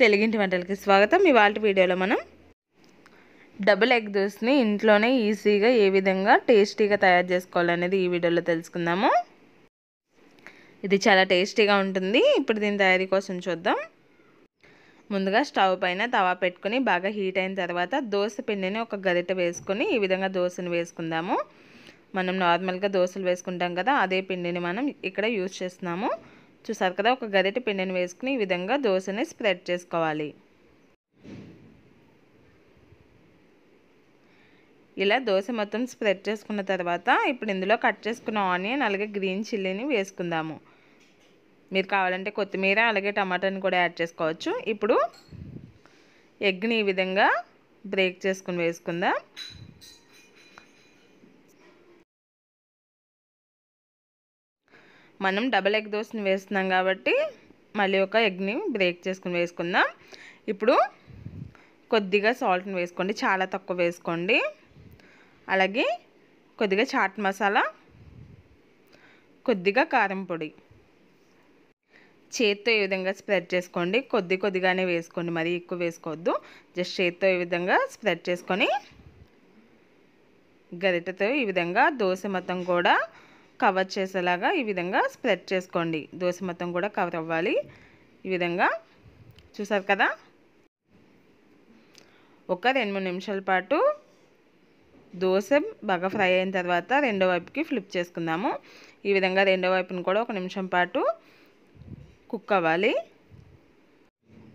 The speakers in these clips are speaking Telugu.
తెలుగింటి వంటలకి స్వాగతం. ఇవాళ వీడియోలో మనం డబుల్ ఎగ్ దోస్ని ఇంట్లోనే ఈజీగా ఏ విధంగా టేస్టీగా తయారు చేసుకోవాలనేది ఈ వీడియోలో తెలుసుకుందాము. ఇది చాలా టేస్టీగా ఉంటుంది. ఇప్పుడు దీని తయారీ కోసం చూద్దాం. ముందుగా స్టవ్ పైన తవా పెట్టుకుని బాగా హీట్ అయిన తర్వాత దోశ పిండిని ఒక గరిట వేసుకొని ఈ విధంగా దోశను వేసుకుందాము. మనం నార్మల్గా దోశలు వేసుకుంటాం కదా అదే పిండిని మనం ఇక్కడ యూజ్ చేస్తున్నాము. చూసారు కదా ఒక గరిట పిండిని వేసుకుని ఈ విధంగా దోశని స్ప్రెడ్ చేసుకోవాలి. ఇలా దోశ మొత్తం స్ప్రెడ్ చేసుకున్న తర్వాత ఇప్పుడు ఇందులో కట్ చేసుకున్న ఆనియన్ అలాగే గ్రీన్ చిల్లీని వేసుకుందాము. మీరు కావాలంటే కొత్తిమీర అలాగే టమాటాని కూడా యాడ్ చేసుకోవచ్చు. ఇప్పుడు ఎగ్ని ఈ విధంగా బ్రేక్ చేసుకుని వేసుకుందాం. మనం డబల్ ఎగ్ దోశని వేస్తున్నాం కాబట్టి మళ్ళీ ఒక ఎగ్ని బ్రేక్ చేసుకుని వేసుకుందాం. ఇప్పుడు కొద్దిగా సాల్ట్ని వేసుకోండి చాలా తక్కువ వేసుకోండి. అలాగే కొద్దిగా చాట్ మసాలా కొద్దిగా కారం పొడి. చేత్తో ఈ విధంగా స్ప్రెడ్ చేసుకోండి కొద్ది కొద్దిగానే వేసుకోండి మరీ ఎక్కువ వేసుకోవద్దు. జస్ట్ చేత్తో ఈ విధంగా స్ప్రెడ్ చేసుకొని గరిటతో ఈ విధంగా దోశ మొత్తం కూడా కవర్ చేసేలాగా ఈ విధంగా స్ప్రెడ్ చేసుకోండి. దోశ మొత్తం కూడా కవర్ అవ్వాలి. ఈ విధంగా చూసారు కదా? ఒక రెండు మూడు నిమిషాల పాటు దోశ బాగా ఫ్రై అయిన తర్వాత రెండో వైపుకి ఫ్లిప్ చేసుకుందాము. ఈ విధంగా రెండో వైపుని కూడా ఒక నిమిషం పాటు కుక్ అవ్వాలి.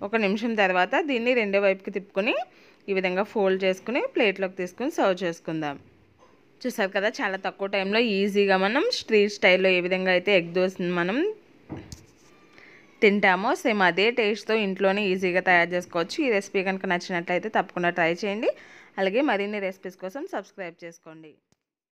ఒక నిమిషం తర్వాత దీన్ని రెండో వైపుకి తిప్పుకొని ఈ విధంగా ఫోల్డ్ చేసుకుని ప్లేట్లోకి తీసుకుని సర్వ్ చేసుకుందాం. చూసారు కదా చాలా తక్కువ టైంలో ఈజీగా మనం స్ట్రీట్ స్టైల్లో ఏ విధంగా అయితే ఎగ్ దోశని మనం తింటామో సేమ్ అదే టేస్ట్తో ఇంట్లోనే ఈజీగా తయారు చేసుకోవచ్చు. ఈ రెసిపీ కనుక నచ్చినట్లయితే తప్పకుండా ట్రై చేయండి. అలాగే మరిన్ని రెసిపీస్ కోసం సబ్స్క్రైబ్ చేసుకోండి.